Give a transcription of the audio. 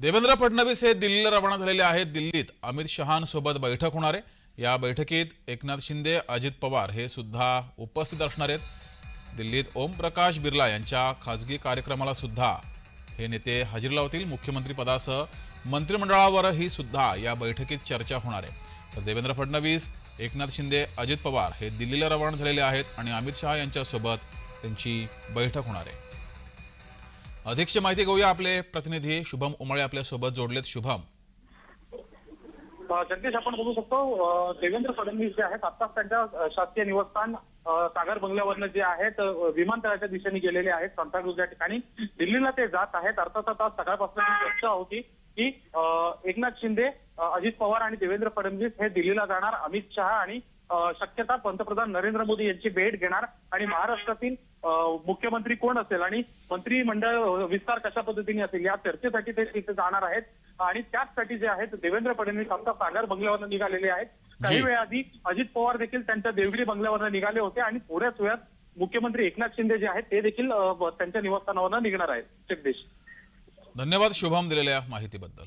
देवेंद्र फडणवीस हे दिल्लीला रवाना झालेले आहेत. दिल्लीत अमित शहांसोबत बैठक होणार आहे. या बैठकीत एकनाथ शिंदे अजित पवार हे सुद्धा उपस्थित असणार आहेत. दिल्लीत ओमप्रकाश बिर्ला यांच्या खासगी कार्यक्रमाला सुद्धा हे नेते हजेरी लावतील. मुख्यमंत्रीपदासह मंत्रिमंडळावरही सुद्धा या बैठकीत चर्चा होणार आहे. तर देवेंद्र फडणवीस एकनाथ शिंदे अजित पवार हे दिल्लीला रवाना झालेले आहेत आणि अमित शहा यांच्यासोबत त्यांची बैठक होणार आहे. अधिकची माहिती घेऊया आपले प्रतिनिधी. शुभम उमळे आपल्यासोबत जोडलेत. शुभम. जगदीश आपण बघू शकतो देवेंद्र फडणवीस जे आहेत आत्ताच त्यांच्या शासकीय निवासस्थान सागर बंगल्यावरनं जे आहेत विमानतळाच्या दिशेने गेलेले आहेत सांताक्रूज या ठिकाणी. दिल्लीला ते जात आहेत. अर्थात आज सकाळपासून चर्चा होती की एकनाथ शिंदे अजित पवार आणि देवेंद्र फडणवीस हे दिल्लीला जाणार. अमित शहा आणि शक्यता पंतप्रधान नरेंद्र मोदी यांची भेट घेणार आणि महाराष्ट्रातील मुख्यमंत्री कोण असेल आणि मंत्रिमंडळ विस्तार कशा पद्धतीने असेल या चर्चेसाठी ते तिथे जाणार आहेत. आणि त्याचसाठी जे आहेत देवेंद्र फडणवीस आता सागर बंगल्यावरनं निघालेले आहेत. काही. वेळाआधी अजित पवार देखील त्यांच्या देवगिरी बंगल्यावरनं निघाले होते आणि थोड्याच वेळात मुख्यमंत्री एकनाथ शिंदे जे आहेत ते देखील त्यांच्या निवासस्थानावरनं निघणार आहेत. जगदीश. धन्यवाद. शुभम दिलेल्या माहितीबद्दल.